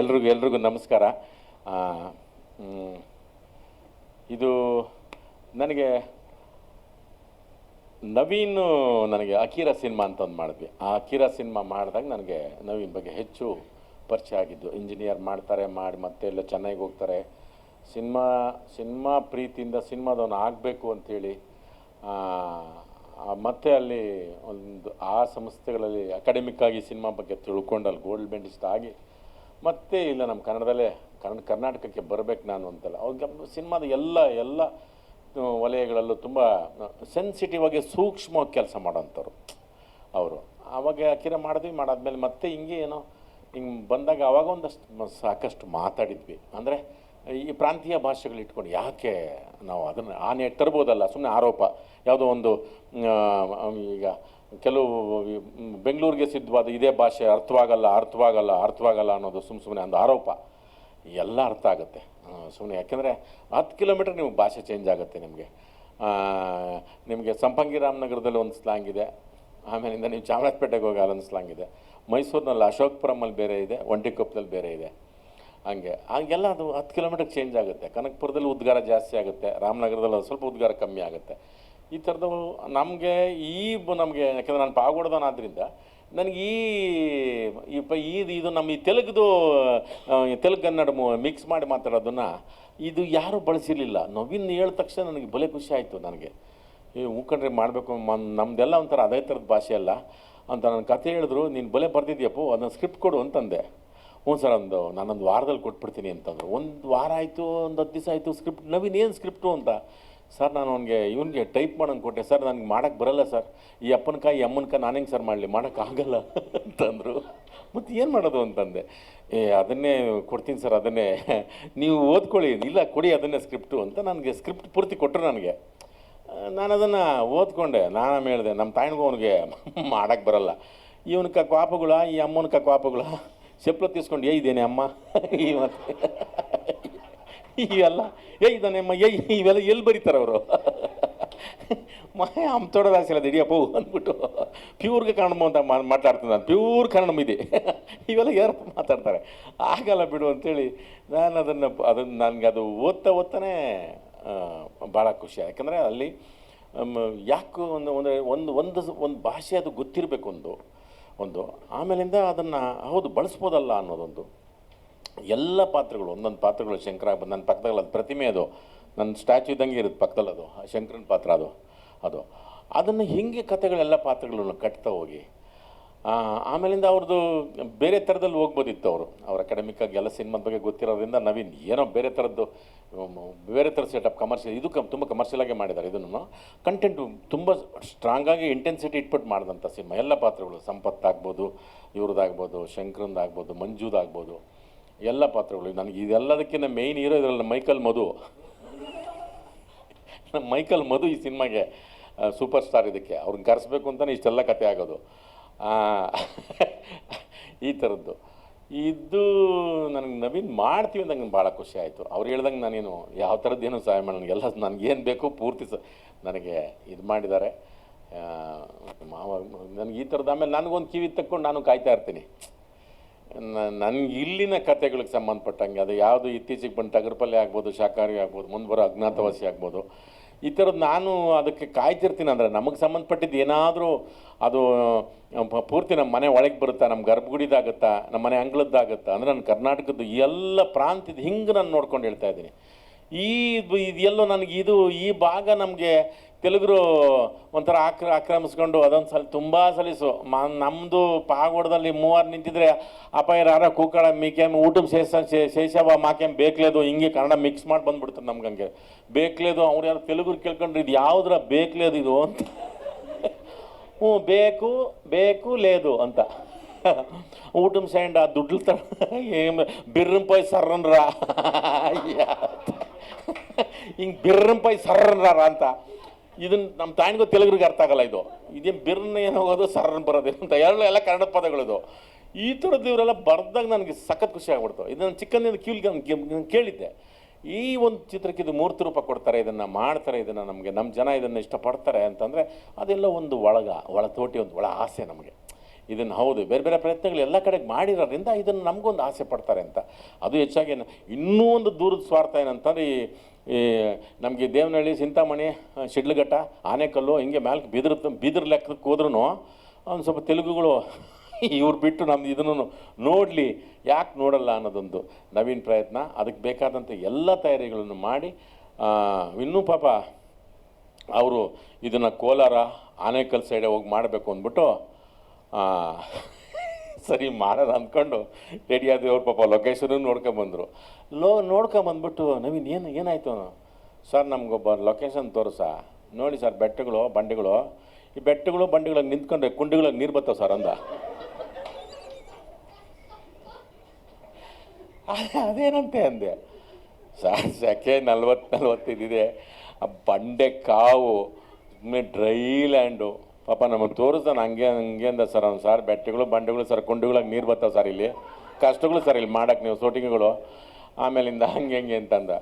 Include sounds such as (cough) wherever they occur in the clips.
ಎಲ್ರಿಗೂ ಎಲ್ರಿಗೂ ನಮಸ್ಕಾರ. ಇದು ನನಗೆ ನವೀನ್ ನನಗೆ ಅಕೀರಾ ಸಿನಿಮಾ ಅಂತ ಒಂದು ಮಾಡಿದ್ವಿ. ಆ ಅಕೀರ ಸಿನಿಮಾ ಮಾಡಿದಾಗ ನನಗೆ ನವೀನ್ ಬಗ್ಗೆ ಹೆಚ್ಚು ಪರಿಚಯ ಆಗಿದ್ದು. ಇಂಜಿನಿಯರ್ ಮಾಡ್ತಾರೆ, ಮಾಡಿ ಮತ್ತೆ ಎಲ್ಲ ಚೆನ್ನಾಗಿ ಹೋಗ್ತಾರೆ. ಸಿನಿಮಾ ಸಿನಿಮಾ ಪ್ರೀತಿಯಿಂದ ಸಿನಿಮಾದವನು ಆಗಬೇಕು ಅಂಥೇಳಿ ಮತ್ತೆ ಅಲ್ಲಿ ಒಂದು ಆ ಸಂಸ್ಥೆಗಳಲ್ಲಿ ಅಕಾಡೆಮಿಕ್ ಆಗಿ ಸಿನಿಮಾ ಬಗ್ಗೆ ತಿಳ್ಕೊಂಡು ಅಲ್ಲಿ ಗೋಲ್ಡ್ ಮೆಡಲಿಸ್ಟ್ ಆಗಿ ಮತ್ತೆ ಇಲ್ಲ ನಮ್ಮ ಕನ್ನಡದಲ್ಲೇ ಕನ್ನಡ ಕರ್ನಾಟಕಕ್ಕೆ ಬರಬೇಕು ನಾನು ಅಂತಲ್ಲ. ಅವ್ರಿಗೆ ಸಿನಿಮಾದ ಎಲ್ಲ ಎಲ್ಲ ವಲಯಗಳಲ್ಲೂ ತುಂಬ ಸೆನ್ಸಿಟಿವ್ ಆಗಿ ಸೂಕ್ಷ್ಮವಾಗಿ ಕೆಲಸ ಮಾಡೋಂಥವ್ರು ಅವರು. ಆವಾಗ ಅಕಿರ ಮಾಡಿದ್ವಿ, ಮಾಡಾದ್ಮೇಲೆ ಮತ್ತೆ ಹಿಂಗೆ ಏನೋ, ಹಿಂಗೆ ಬಂದಾಗ ಆವಾಗ ಒಂದಷ್ಟು ಸಾಕಷ್ಟು ಮಾತಾಡಿದ್ವಿ. ಅಂದರೆ, ಈ ಪ್ರಾಂತೀಯ ಭಾಷೆಗಳು ಇಟ್ಕೊಂಡು ಯಾಕೆ ನಾವು ಅದನ್ನು ಆನೆ ತರ್ಬೋದಲ್ಲ ಸುಮ್ಮನೆ ಆರೋಪ. ಯಾವುದೋ ಒಂದು ಈಗ ಕೆಲವು ಬೆಂಗಳೂರಿಗೆ ಸಿದ್ಧವಾದ ಇದೇ ಭಾಷೆ ಅರ್ಥವಾಗಲ್ಲ ಅರ್ಥವಾಗಲ್ಲ ಅರ್ಥವಾಗಲ್ಲ ಅನ್ನೋದು ಸುಮ್ಮ ಸುಮ್ಮನೆ ಒಂದು ಆರೋಪ. ಎಲ್ಲ ಅರ್ಥ ಆಗುತ್ತೆ. ಸುಮ್ಮನೆ ಯಾಕೆಂದರೆ ಹತ್ತು ಕಿಲೋಮೀಟ್ರ್ ನಿಮ್ಗೆ ಭಾಷೆ ಚೇಂಜ್ ಆಗುತ್ತೆ ನಿಮಗೆ. ನಿಮಗೆ ಸಂಪಂಗಿ ರಾಮನಗರದಲ್ಲಿ ಒಂದು ಸ್ಲಾಂಗ್ ಇದೆ. ಆಮೇಲಿಂದ ನೀವು ಚಾಮರಾಜಪೇಟೆಗೆ ಹೋಗಿ ಅಲ್ಲೊಂದು ಸ್ಲಾಂಗ್ ಇದೆ. ಮೈಸೂರಿನಲ್ಲಿ ಅಶೋಕ್ಪುರಮಲ್ಲಿ ಬೇರೆ ಇದೆ, ಒಂಟಿಕೊಪ್ಪದಲ್ಲಿ ಬೇರೆ ಇದೆ. ಹಂಗೆ, ಹಂಗೆಲ್ಲ ಅದು ಹತ್ತು ಕಿಲೋಮೀಟರ್ ಚೇಂಜ್ ಆಗುತ್ತೆ. ಕನಕಪುರದಲ್ಲಿ ಉದ್ಗಾರ ಜಾಸ್ತಿ ಆಗುತ್ತೆ. ರಾಮನಗರದಲ್ಲಿ ಸ್ವಲ್ಪ ಉದ್ಗಾರ ಕಮ್ಮಿ ಆಗುತ್ತೆ. ಈ ಥರದ ನಮಗೆ ಈ ನಮಗೆ ಯಾಕಂದ್ರೆ ನಾನು ಪಾವಗಡದವನಾದ್ರಿಂದ ನನಗೆ ಈ ಈ ಪ ಇದು ನಮ್ಮ ಈ ತೆಲುಗುದು ಆ, ತೆಲುಗು ಕನ್ನಡ ಮಿಕ್ಸ್ ಮಾಡಿ ಮಾತಾಡೋದನ್ನು ಇದು ಯಾರೂ ಬಳಸಿರಲಿಲ್ಲ. ನವೀನ್ ಹೇಳಿದ ತಕ್ಷಣ ನನಗೆ ಬಲೆ ಖುಷಿ ಆಯಿತು ನನಗೆ. ಈ ಹೂಕಂಡ್ರೆ ಮಾಡಬೇಕು. ನಮ್ಮದೆಲ್ಲ ಒಂಥರ ಅದೇ ಥರದ ಭಾಷೆ ಅಲ್ಲ. ಅಂತ ನನ್ನ ಕತೆ ಹೇಳಿದ್ರು ನೀನು ಬಲೆ ಬರ್ತಿದ್ಯಪ್ಪೋ ಅದನ್ನು ಸ್ಕ್ರಿಪ್ಟ್ ಕೊಡು ಅಂತಂದೆ. ಹ್ಞೂ ಸರ್ ಒಂದು ನಾನೊಂದು ವಾರದಲ್ಲಿ ಕೊಟ್ಬಿಡ್ತೀನಿ ಅಂತಂದರು. ಒಂದು ವಾರ ಆಯಿತು ಒಂದು ಹತ್ತು ದಿವಸ ಆಯಿತು ಸ್ಕ್ರಿಪ್ಟ್ ನವೀನ್ ಏನು ಸ್ಕ್ರಿಪ್ಟು ಅಂತ? ಸರ್ ನಾನು ಅವನಿಗೆ ಇವನಿಗೆ ಟೈಪ್ ಮಾಡೋಂಗೆ ಕೊಟ್ಟೆ. ಸರ್ ನನಗೆ ಮಾಡೋಕ್ಕೆ ಬರಲ್ಲ ಸರ್ ಈ ಅಪ್ಪನ ಕಾಯಿ ಈ ಅಮ್ಮನ ಕಾಯಿ ನಾನು ಹೆಂಗೆ ಸರ್ ಮಾಡಲಿ ಮಾಡೋಕ್ಕಾಗಲ್ಲ ಅಂತಂದರು. ಮತ್ತು ಏನು ಮಾಡೋದು ಅಂತಂದೆ. ಏ, ಅದನ್ನೇ ಕೊಡ್ತೀನಿ ಸರ್ ಅದನ್ನೇ ನೀವು ಓದ್ಕೊಳ್ಳಿ. ಇಲ್ಲ, ಕೊಡಿ ಅದನ್ನೇ ಸ್ಕ್ರಿಪ್ಟು ಅಂತ ನನಗೆ ಸ್ಕ್ರಿಪ್ಟ್ ಪೂರ್ತಿ ಕೊಟ್ಟರು ನನಗೆ. ನಾನು ಅದನ್ನು ಓದ್ಕೊಂಡೆ. ನಾನು ಹೇಳಿದೆ ನಮ್ಮ ತಾಯಿಗೂ ಅವನಿಗೆ ಮಾಡೋಕ್ಕೆ ಬರಲ್ಲ. ಇವನ ಕ ಕ್ವಾಪಗಳ, ಈ ಅಮ್ಮನ ಕ ಕ್ವಾಪಗಳ. ಚಪ್ಪಲ ತೀಸ್ಕೊಂಡು, ಏ, ಇದೇನೆ ಅಮ್ಮ? ಈ ಮತ್ತೆ. ಇವೆಲ್ಲ ಏ ಇದನ್ನೆಮ್ಮ ಏ ಇವೆಲ್ಲ ಎಲ್ಲಿ ಬರೀತಾರೆ ಅವರು? ಮಾಯ ಅಮ್ಮ ತೊಡದಾಸಿಲ್ಲ ಇಡಿಯಪ್ಪ ಅಂದ್ಬಿಟ್ಟು ಪ್ಯೂರ್ಗೆ ಕನ್ನಡ ಅಂತ ಮಾತಾಡ್ತೀನಿ ನಾನು, ಪ್ಯೂರ್ ಕನ್ನಡ ಇದೆ ಇವೆಲ್ಲ ಯಾರಪ್ಪ ಮಾತಾಡ್ತಾರೆ? ಆಗಲ್ಲ ಬಿಡು ಅಂತೇಳಿ ನಾನು ಅದನ್ನು ಅದನ್ನು ನನಗೆ ಅದು ಓದ್ತಾ ಓದ್ತಾನೇ ಭಾಳ ಖುಷಿ ಯಾಕಂದರೆ ಅಲ್ಲಿ ಯಾಕೆ ಒಂದು ಒಂದು ಒಂದು ಒಂದು ಒಂದು ಭಾಷೆ ಅದು ಗೊತ್ತಿರಬೇಕು ಒಂದು ಒಂದು. ಆಮೇಲಿಂದ ಅದನ್ನು ಹೌದು, ಬಳಸ್ಬೋದಲ್ಲ ಅನ್ನೋದೊಂದು. ಎಲ್ಲ ಪಾತ್ರಗಳು, ಒಂದೊಂದು ಪಾತ್ರಗಳು, ಶಂಕರ ನನ್ನ ಪಕ್ಕದಲ್ಲಿ ಅದು ಪ್ರತಿಮೆ ಅದು. ನನ್ನ ಸ್ಟ್ಯಾಚು ಇದ್ದಂಗೆ ಇರುತ್ತೆ ಪಕ್ಕದಲ್ಲಿ ಅದು, ಆ ಶಂಕರನ ಪಾತ್ರ ಅದು ಅದು. ಅದನ್ನು ಹಿಂಗೆ ಕಥೆಗಳೆಲ್ಲ ಪಾತ್ರಗಳನ್ನು ಕಟ್ತಾ ಹೋಗಿ ಆಮೇಲಿಂದ ಅವ್ರದ್ದು ಬೇರೆ ಥರದಲ್ಲಿ ಹೋಗ್ಬೋದಿತ್ತು ಅವರು. ಅವ್ರ ಅಕಾಡೆಮಿಕ್ಕಾಗಿ ಎಲ್ಲ ಸಿನಿಮಾದ ಬಗ್ಗೆ ಗೊತ್ತಿರೋದ್ರಿಂದ ನವೀನ್ ಏನೋ ಬೇರೆ ಥರದ್ದು ಬೇರೆ ಥರ ಸೆಟಪ್ ಕಮರ್ಷಿಯಲ್ ಇದು ಕಮ್, ತುಂಬ ಕಮರ್ಷಿಯಲಾಗೆ ಮಾಡಿದ್ದಾರೆ ಇದನ್ನು. ಕಂಟೆಂಟು ತುಂಬ ಸ್ಟ್ರಾಂಗಾಗಿ ಇಂಟೆನ್ಸಿಟಿ ಇಟ್ಬಿಟ್ಟು ಮಾಡಿದಂಥ ಸಿನಿಮಾ. ಎಲ್ಲ ಪಾತ್ರಗಳು ಸಂಪತ್ತಾಗ್ಬೋದು ಇವ್ರದ್ದಾಗ್ಬೋದು ಶಂಕರಂದಾಗ್ಬೋದು ಮಂಜುದಾಗ್ಬೋದು. ಎಲ್ಲ ಪಾತ್ರಗಳು. ನನಗೆ ಇದೆಲ್ಲದಕ್ಕಿಂತ ಮೇಯ್ನ್ ಹೀರೋ ಇದರಲ್ಲಿ ಮೈಕಲ್ ಮಧು. ನಮ್ಮ ಮೈಕಲ್ ಮಧು ಈ ಸಿನಿಮಾಗೆ ಸೂಪರ್ ಸ್ಟಾರ್ ಇದಕ್ಕೆ. ಅವ್ರನ್ನ ಕರೆಸ್ಬೇಕು ಅಂತಲೇ ಇಷ್ಟೆಲ್ಲ ಕತೆ ಆಗೋದು. ಈ ಥರದ್ದು. ಇದು ನನಗೆ ನವೀನ್ ಮಾಡ್ತೀವಿ ಅಂತ ನನಗೆ ಭಾಳ ಖುಷಿ ಆಯಿತು. ಅವ್ರು ಹೇಳ್ದಂಗೆ ನಾನೇನು ಯಾವ ಥರದ್ದೇನು ಸಹಾಯ ಮಾಡಿ ನನಗೆಲ್ಲ ನನಗೇನು ಬೇಕು ಪೂರ್ತಿ ಸ, ನನಗೆ ಇದು ಮಾಡಿದ್ದಾರೆ. ಮಾವ, ನನಗೆ ಈ ಥರದ್ದು ಆಮೇಲೆ ನನಗೊಂದು ಕಿವಿ ತಕ್ಕೊಂಡು ನಾನು ಕಾಯ್ತಾ ಇರ್ತೀನಿ. ನನಗೆ ಇಲ್ಲಿನ ಕತೆಗಳಿಗೆ ಸಂಬಂಧಪಟ್ಟಂಗೆ, ಅದು ಯಾವುದು ಇತ್ತೀಚೆಗೆ ಬಂದು ಟಗರ್ಪಲ್ಲಿ ಆಗ್ಬೋದು ಶಾಕಾರಿ ಆಗ್ಬೋದು, ಮುಂದೆ ಬರೋ ಅಜ್ಞಾತವಾಸಿ ಆಗ್ಬೋದು, ಈ ಥರದ್ದು ನಾನು ಅದಕ್ಕೆ ಕಾಯ್ತಿರ್ತೀನಿ. ಅಂದರೆ ನಮಗೆ ಸಂಬಂಧಪಟ್ಟಿದ್ದು ಏನಾದರೂ ಅದು ಪೂರ್ತಿ ನಮ್ಮ ಮನೆ ಒಳಗೆ ಬರುತ್ತಾ ನಮ್ಮ ಗರ್ಭಗುಡಿದಾಗುತ್ತಾ ನಮ್ಮ ಮನೆ ಅಂಗಳದ್ದಾಗುತ್ತಾ, ಅಂದರೆ ನನ್ನ ಕರ್ನಾಟಕದ್ದು ಎಲ್ಲ ಪ್ರಾಂತ್ಯದ ಹಿಂಗೆ ನಾನು ನೋಡ್ಕೊಂಡು ಹೇಳ್ತಾ ಇದ್ದೀನಿ. ಈ ಇದು ಇದೆಲ್ಲೋ ನನಗೆ ಇದು ಈ ಭಾಗ ನಮಗೆ ತೆಲುಗರು ಒಂಥರ ಆಕ್ರ, ಆಕ್ರಮಿಸ್ಕೊಂಡು ಅದೊಂದು ಸಲ ತುಂಬ ಸಲೀಸು. ಮಾ ನಮ್ಮದು ಪಾಗೋಡದಲ್ಲಿ ಮೂವರು ನಿಂತಿದ್ರೆ ಅಪ್ಪ ರಾರ ಕೂಕಳ, ಮೀಕೆಮ್ ಊಟಂ ಶೇಷ ಶೇಷವ, ಮಾಕೆಮ್, ಬೇಕ್ಲೇದು ಹಿಂಗೆ ಕನ್ನಡ ಮಿಕ್ಸ್ ಮಾಡಿ ಬಂದ್ಬಿಡ್ತಾರೆ ನಮ್ಗೆ ಹಂಗೆ. ಬೇಕ್ಲೇದು ಅವ್ರು ಯಾರು ತೆಲುಗರು ಕೇಳ್ಕೊಂಡ್ರೆ ಇದು ಯಾವುದ್ರ ಬೇಕ್ಲೇದು ಇದು ಅಂತ. ಹ್ಞೂ, ಬೇಕು ಬೇಕು, ಲೇದು ಅಂತ. ಊಟಮ್ ಸೈಂಡ್ ಆ ದುಡ್ಡು ಏನು ಬಿರ್ರಂ ಪೈ ಸರ್ರನ್ರ. ಹಿಂಗೆ ಬಿರ್ರಂಪಾಯ್ ಸರ್ರನ್ರ ಅಂತ. ಇದನ್ನ ನಮ್ಮ ತಾಯಿಗೂ ತೆಲುಗರಿಗೆ ಅರ್ಥ ಆಗಲ್ಲ ಇದು. ಇದೇನು ಬಿರ್ನ ಏನು ಹೋಗೋದು, ಸರ್ರನ್ ಬರೋದು ಅಂತ ಎಲ್ಲ ಎಲ್ಲ ಕನ್ನಡ ಪದಗಳದು. ಈ ಥರದ್ದು ಇವರೆಲ್ಲ ಬರ್ದಾಗ ನನಗೆ ಸಖತ್ ಖುಷಿ ಆಗ್ಬಿಡ್ತು. ಇದನ್ನು ಚಿಕ್ಕಂದಿನ ಕಿವಿಗೆ ನಾನು ಕೇಳಿದ್ದೆ. ಈ ಒಂದು ಚಿತ್ರಕ್ಕೆ ಇದು ಮೂರ್ತಿ ರೂಪ ಕೊಡ್ತಾರೆ, ಇದನ್ನು ಮಾಡ್ತಾರೆ, ಇದನ್ನು ನಮಗೆ ನಮ್ಮ ಜನ ಇದನ್ನು ಇಷ್ಟಪಡ್ತಾರೆ ಅಂತಂದರೆ ಅದೆಲ್ಲ ಒಂದು ಒಳಗ, ಒಳ ತೋಟಿ, ಒಂದು ಒಳ ಆಸೆ ನಮಗೆ. ಇದನ್ನು ಹೌದು, ಬೇರೆ ಬೇರೆ ಪ್ರಯತ್ನಗಳು ಎಲ್ಲ ಕಡೆಗೆ ಮಾಡಿರೋದ್ರಿಂದ ಇದನ್ನು ನಮಗೊಂದು ಆಸೆ ಪಡ್ತಾರೆ ಅಂತ. ಅದು ಹೆಚ್ಚಾಗಿ ಇನ್ನೂ ಒಂದು ದೂರದ ಸ್ವಾರ್ಥ ಏನಂತಂದ್ರೆ ಈ ಈ ನಮಗೆ ದೇವನಹಳ್ಳಿ ಚಿಂತಾಮಣಿ ಶಿಡ್ಲಘಟ್ಟ, ಆನೆಕಲ್ಲು ಹಿಂಗೆ ಮ್ಯಾಲ್ಕ್ ಬಿದ್ರ ಬಿದ್ರ ಲೆಕ್ಕಕ್ಕೆ ಹೋದ್ರೂ ಒಂದು ಸ್ವಲ್ಪ ತೆಲುಗುಗಳು (laughs) ಇವ್ರು ಬಿಟ್ಟು ನಮ್ದು ಇದನ್ನು ನೋಡಲಿ, ಯಾಕೆ ನೋಡಲ್ಲ ಅನ್ನೋದೊಂದು ನವೀನ್ ಪ್ರಯತ್ನ. ಅದಕ್ಕೆ ಬೇಕಾದಂಥ ಎಲ್ಲ ತಯಾರಿಗಳನ್ನು ಮಾಡಿ ಇನ್ನೂ ಪಾಪ ಅವರು ಇದನ್ನು ಕೋಲಾರ, ಆನೇಕಲ್ ಸೈಡೆ ಹೋಗಿ ಮಾಡಬೇಕು ಅಂದ್ಬಿಟ್ಟು ಸರಿ ಮಾಡೋಣ ಅಂದ್ಕೊಂಡು ರೆಡಿ ಆದ್ವಿ. ಅವ್ರ ಪಾಪ ಲೊಕೇಶನ್ ನೋಡ್ಕೊಂಬಂದರು ಲೋ ನೋಡ್ಕೊಂಬಂದ್ಬಿಟ್ಟು ನವೀನ್, ಏನು, ಏನಾಯಿತು? ಸರ್, ನಮಗೊಬ್ಬ ಲೊಕೇಶನ್ ತೋರಿಸ? ನೋಡಿ ಸರ್, ಬೆಟ್ಟಗಳು, ಬಂಡೆಗಳು. ಈ ಬೆಟ್ಟಗಳು, ಬಂಡೆಗಳಿಗೆ ನಿಂತ್ಕೊಂಡ್ರೆ ಕುಂಡಿಗಳಿಗೆ ನೀರು ಬರ್ತಾವೆ ಸರ್ ಅಂದ. ಅದೇ, ಅದೇನಂತೆ ಅಂದೆ. ಸರ್, ಸೆಕೆ ನಲ್ವತ್ತು ನಲ್ವತ್ತೈದಿದೆ ಆ ಬಂಡೆ ಕಾವು ಡ್ರೈ ಲ್ಯಾಂಡು ಪಾಪ ನಮಗೆ ತೋರಿಸ್ತಾನೆ ಹಂಗೆ ಹಂಗೆ ಅಂದ ಸರ್ ಅವ್ನು ಸರ್. ಬೆಟ್ಟಗಳು, ಬಂಡೆಗಳು ಸರ್, ಕುಂಡುಗಳಾಗಿ ನೀರು ಬರ್ತಾವೆ ಸರ್ ಇಲ್ಲಿ. ಕಷ್ಟಗಳು ಸರ್ ಇಲ್ಲಿ ಮಾಡಕ್ಕೆ ನೀವು ಶೂಟಿಂಗ್ಗಳು. ಆಮೇಲಿಂದ ಹಂಗೆ ಹಂಗೆ ಅಂತಂದ.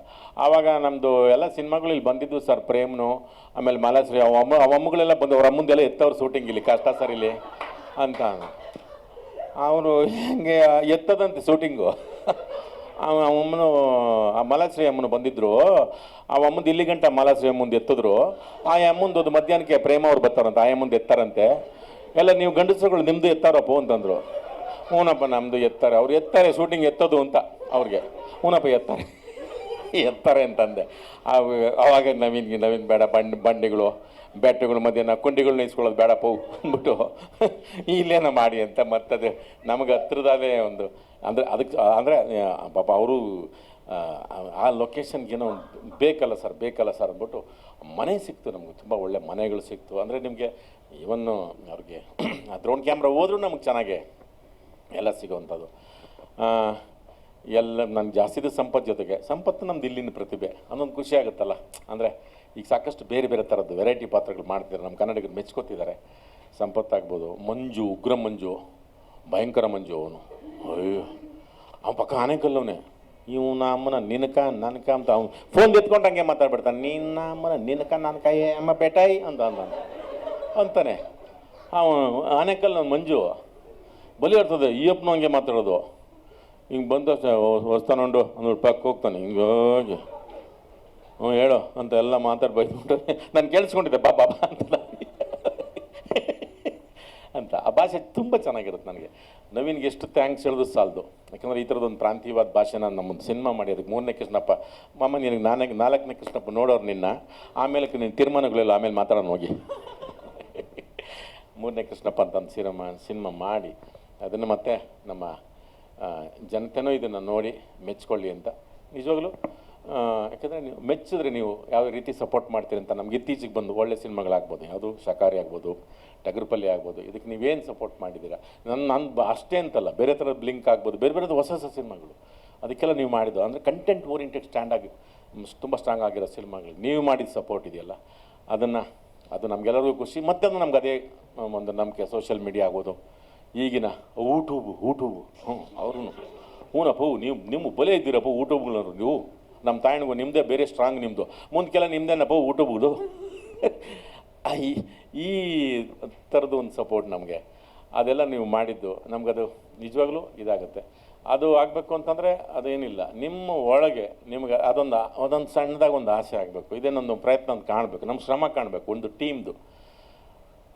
ಆವಾಗ ನಮ್ಮದು ಎಲ್ಲ ಸಿನಿಮಾಗಳು ಇಲ್ಲಿ ಬಂದಿದ್ದು ಸರ್, ಪ್ರೇಮ್ನು, ಆಮೇಲೆ ಮಲಶ್ರೀ ಅವ ಅಮ್ಮ, ಅವ ಅಮ್ಮಗಳೆಲ್ಲ ಬಂದು ಅವ್ರ ಅಮ್ಮಂದೆಲ್ಲ ಎತ್ತವ್ರು ಶೂಟಿಂಗ್ ಇಲ್ಲಿ, ಕಷ್ಟ ಸರ್ ಇಲ್ಲಿ ಅಂತ. ಅವರು ಹಿಂಗೆ ಎತ್ತದಂತೆ ಶೂಟಿಂಗು ಅಮ್ಮನು, ಆ ಮಲಾಶ್ರೀ ಅಮ್ಮನ ಬಂದಿದ್ರು. ಆ ಅಮ್ಮಂದು ಇಲ್ಲಿ ಗಂಟ ಮಲಾಶ್ರೀ ಅಮ್ಮಂದು ಎತ್ತಿದ್ರು. ಆ ಅಮ್ಮಂದು ಒಂದು ಮಧ್ಯಾಹ್ನಕ್ಕೆ ಪ್ರೇಮ ಅವ್ರು ಬರ್ತಾರಂತೆ, ಆ ಅಮ್ಮಂದು ಎತ್ತಾರಂತೆ. ಎಲ್ಲ ನೀವು ಗಂಡಸರುಗಳು ನಿಮ್ಮದು ಎತ್ತಾರಪ್ಪ ಅಂತಂದರು. ಹ್ಞೂನಪ್ಪ ನಮ್ಮದು ಎತ್ತಾರೆ, ಅವ್ರು ಎತ್ತಾರೆ ಶೂಟಿಂಗ್ ಎತ್ತೋದು ಅಂತ ಅವ್ರಿಗೆ. ಹ್ಞೂನಪ್ಪ ಎತ್ತಾರೆ ಎತ್ತಾರೆ ಅಂತಂದೆ. ಅವಾಗ ನವೀನ್ಗೆ ನವೀನ್ ಬೇಡ ಬಂಡ್ ಬಂಡಿಗಳು ಬೆಟ್ಟಗಳು ಮಧ್ಯಾಹ್ನ ಕುಂಡಿಗಳನ್ನ ಇಸ್ಕೊಳ್ಳೋದು ಬೇಡಪ್ಪ ಅಂದ್ಬಿಟ್ಟು, ಇಲ್ಲೇನೋ ಮಾಡಿ ಅಂತ ಮತ್ತದು. ನಮಗೆ ಹತ್ರದಾದೇ ಒಂದು ಅಂದರೆ ಅದಕ್ಕೆ ಅಂದರೆ ಪಾಪ ಅವರು, ಆ ಲೊಕೇಶನ್ಗೇನೋ ಬೇಕಲ್ಲ ಸರ್ ಬೇಕಲ್ಲ ಸರ್ ಅಂದ್ಬಿಟ್ಟು ಮನೆ ಸಿಕ್ತು ನಮಗೆ, ತುಂಬ ಒಳ್ಳೆ ಮನೆಗಳು ಸಿಕ್ತು. ಅಂದರೆ ನಿಮಗೆ ಇವನ್ನು ಅವ್ರಿಗೆ ಆ ಡ್ರೋನ್ ಕ್ಯಾಮ್ರಾ ಹೋದ್ರೂ ನಮಗೆ ಚೆನ್ನಾಗೆ ಎಲ್ಲ ಸಿಗೋವಂಥದ್ದು. ಎಲ್ಲ ನನಗೆ ಜಾಸ್ತಿ ಸಂಪತ್ತು ಜೊತೆಗೆ, ಸಂಪತ್ತು ನಮ್ದು ಇಲ್ಲಿನ ಪ್ರತಿಭೆ, ಅನ್ನೊಂದು ಖುಷಿ ಆಗುತ್ತಲ್ಲ. ಅಂದರೆ ಈಗ ಸಾಕಷ್ಟು ಬೇರೆ ಬೇರೆ ಥರದ್ದು ವೆರೈಟಿ ಪಾತ್ರಗಳು ಮಾಡ್ತಿದ್ದಾರೆ, ನಮ್ಮ ಕನ್ನಡಿಗರು ಮೆಚ್ಕೋತಿದ್ದಾರೆ. ಸಂಪತ್ತಾಗ್ಬೋದು. ಮಂಜು, ಉಗ್ರ ಮಂಜು, ಭಯಂಕರ ಮಂಜು ಅವನು. ಅಯ್ಯೋ, ಅವ್ನ ಪಕ್ಕ ಆನೆಕಲ್ಲವನೇ ಇವನ ಅಮ್ಮನ ನಿನಕ, ನನಕ ಅಂತ ಅವ್ನು ಫೋನ್ ಎತ್ಕೊಂಡು ಹಂಗೆ ಮಾತಾಡ್ಬಿಡ್ತಾನೆ. ನಿನ್ನ ಅಮ್ಮನ ನಿನಕ, ನನಕ, ಏ, ಅಮ್ಮ ಬೇಟಾಯಿ ಅಂತ ಅಂದ ಅಂತಾನೆ. ಅವನು ಆನೆಕಲ್ ಮಂಜು. ಬಲಿ ಈ ಅಪ್ಪನ ಹಂಗೆ ಮಾತಾಡೋದು. ಹಿಂಗೆ ಬಂದ ಹೊಸ್ತಾನುಂಡು ಒಂದು ಪಕ್ಕ ಹೋಗ್ತಾನೆ ಹಿಂಗೆ ಹೋಗಿ. ಹ್ಞೂ ಹೇಳು ಅಂತ ಎಲ್ಲ ಮಾತಾಡಿ ಬೈದ್ಬಿಟ್ಟು, ನಾನು ಕೇಳಿಸ್ಕೊಂಡಿದ್ದೆ ಬಾ ಬಾ ಅಂತ. ಅಂತ. ಆ ಭಾಷೆ ತುಂಬ ಚೆನ್ನಾಗಿರುತ್ತೆ ನನಗೆ. ನವೀನ್ಗೆ ಎಷ್ಟು ಥ್ಯಾಂಕ್ಸ್ ಹೇಳಿದ್ರು ಸಾಲದು. ಯಾಕಂದರೆ ಈ ಥರದೊಂದು ಪ್ರಾಂತೀಯವಾದ ಭಾಷೆನ ನಮ್ಮೊಂದು ಸಿನಿಮಾ ಮಾಡಿ ಅದಕ್ಕೆ ಮೂರನೇ ಕೃಷ್ಣಪ್ಪ. ಮಾಮ, ನಿನಗೆ ನಾನೇ, ನಾಲ್ಕನೇ ಕೃಷ್ಣಪ್ಪ ನೋಡೋರು ನಿನ್ನ. ಆಮೇಲೆ ನಿನ್ನ ತೀರ್ಮಾನಗಳೆಲ್ಲ ಆಮೇಲೆ ಮಾತಾಡೋಣ ಹೋಗಿ. (laughs) ಮೂರನೇ ಕೃಷ್ಣಪ್ಪ ಅಂತ ಒಂದು ಸಿನಿಮಾ ಸಿನಿಮಾ ಮಾಡಿ. ಅದನ್ನು ಮತ್ತೆ ನಮ್ಮ ಜನತೆನೂ ಇದನ್ನು ನೋಡಿ ಮೆಚ್ಕೊಳ್ಳಿ ಅಂತ. ನಿಜವಾಗ್ಲೂ ಯಾಕಂದರೆ ನೀವು ಮೆಚ್ಚಿದ್ರೆ ನೀವು ಯಾವ ರೀತಿ ಸಪೋರ್ಟ್ ಮಾಡ್ತೀರಿ ಅಂತ ನಮ್ಗೆ ಇತ್ತೀಚೆಗೆ ಬಂದು ಒಳ್ಳೆ ಸಿನಿಮಾಗಳಾಗ್ಬೋದು. ಯಾವುದು, ಶಕಾರಿ ಆಗ್ಬೋದು ಟಗರ್ಪಲ್ಲಿ ಆಗ್ಬೋದು. ಇದಕ್ಕೆ ನೀವೇನು ಸಪೋರ್ಟ್ ಮಾಡಿದ್ದೀರಾ? ನನ್ನ ಬ- ಅಷ್ಟೇ ಅಂತಲ್ಲ, ಬೇರೆ ಥರದ ಬ್ಲಿಂಕ್ ಆಗ್ಬೋದು, ಬೇರೆ ಬೇರೆದು ಹೊಸ ಹೊಸ ಸಿನಿಮಾಗಳು. ಅದಕ್ಕೆಲ್ಲ ನೀವು ಮಾಡಿದ್ದು, ಅಂದರೆ ಕಂಟೆಂಟ್ ಓರಿಯೆಂಟೆಡ್ ಸ್ಟ್ಯಾಂಡ್ ಆಗಿ ತುಂಬ ಸ್ಟ್ರಾಂಗ್ ಆಗಿರೋ ಸಿನಿಮಾಗಳು. ನೀವು ಮಾಡಿದ ಸಪೋರ್ಟ್ ಇದೆಯಲ್ಲ, ಅದನ್ನು ಅದು ನಮಗೆಲ್ಲರಿಗೂ ಖುಷಿ. ಮತ್ತೆ ಅದು ನಮ್ಗೆ ಅದೇ ಒಂದು ನಂಬಿಕೆ ಸೋಷಿಯಲ್ ಮೀಡಿಯಾ ಆಗ್ಬೋದು ಈಗಿನ ಯೂಟ್ಯೂಬು ಯೂಟ್ಯೂಬು ಹ್ಞೂ ಅವ್ರೂ ಹ್ಞೂನಪ್ಪ ನೀವು ನಿಮ್ಮ ಬಲೆ ಇದ್ದೀರಪ್ಪ ಯೂಟ್ಯೂಬ್ನವರು ನೀವು ನಮ್ಮ ತಾಯಣಿಗೂ ನಿಮ್ಮದೇ ಬೇರೆ ಸ್ಟ್ರಾಂಗ್ ನಿಮ್ಮದು ಮುಂದಕ್ಕೆಲ್ಲ ನಿಮ್ಮದೇನಪ್ಪ ಯೂಟ್ಯೂಬ್ದು ಈ ಈ ಥರದ್ದು ಒಂದು ಸಪೋರ್ಟ್ ನಮಗೆ. ಅದೆಲ್ಲ ನೀವು ಮಾಡಿದ್ದು ನಮಗದು ನಿಜವಾಗ್ಲೂ ಇದಾಗುತ್ತೆ. ಅದು ಆಗಬೇಕು ಅಂತಂದರೆ ಅದೇನಿಲ್ಲ ನಿಮ್ಮ ಒಳಗೆ ನಿಮಗೆ ಅದೊಂದು ಅದೊಂದು ಸಣ್ಣದಾಗ ಒಂದು ಆಸೆ ಆಗಬೇಕು. ಇದೇನೊಂದು ಪ್ರಯತ್ನ ಅಂತ ಕಾಣಬೇಕು. ನಮ್ಮ ಶ್ರಮ ಕಾಣಬೇಕು ಒಂದು ಟೀಮ್ದು.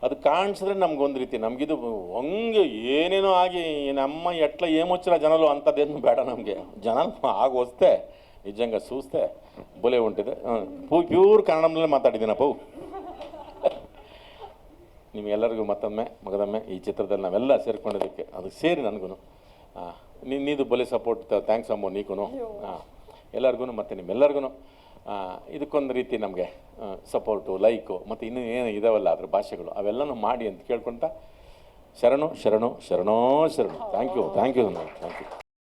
ಅದು ಕಾಣಿಸಿದ್ರೆ ನಮ್ಗೊಂದು ರೀತಿ, ನಮಗಿದು ಹಂಗೆ ಏನೇನೋ ಆಗಿ ನಮ್ಮ ಎಟ್ಲ ಏಮೊಚ್ಚರ ಜನಲು ಅಂಥದ್ದೇನು ಬೇಡ ನಮಗೆ. ಜನ ಆಗ ವಸ್ತೆ ನಿಜಂಗ ಸೂಸ್ತೆ, ಬೊಲೆ ಉಂಟಿದೆ. ಪ್ಯೂರ್ ಕನ್ನಡದಲ್ಲೇ ಮಾತಾಡಿದ್ದೀನಪ್ಪ. ನಿಮಗೆಲ್ಲರಿಗೂ ಮತ್ತೊಮ್ಮೆ ಮಗದೊಮ್ಮೆ ಈ ಚಿತ್ರದಲ್ಲಿ ನಾವೆಲ್ಲ ಸೇರಿಕೊಂಡಿದ್ದಕ್ಕೆ ಅದು ಸೇರಿ ನನಗೂ ನೀದು ಬಲಿ ಸಪೋರ್ಟ್ ಥ್ಯಾಂಕ್ಸ್ ಅಮ್ಮ ನೀಗೂ ಹಾಂ ಎಲ್ಲರಿಗೂ ಮತ್ತು ನಿಮ್ಮೆಲ್ಲರಿಗೂ ಇದಕ್ಕೊಂದು ರೀತಿ ನಮಗೆ ಸಪೋರ್ಟು ಲೈಕು ಮತ್ತು ಇನ್ನೂ ಏನು ಇದಾವಲ್ಲ ಅದ್ರ ಭಾಷೆಗಳು ಅವೆಲ್ಲನೂ ಮಾಡಿ ಅಂತ ಕೇಳ್ಕೊತ ಶರಣು ಶರಣು ಶರಣೋ ಶರಣು. Thank you thank you thank you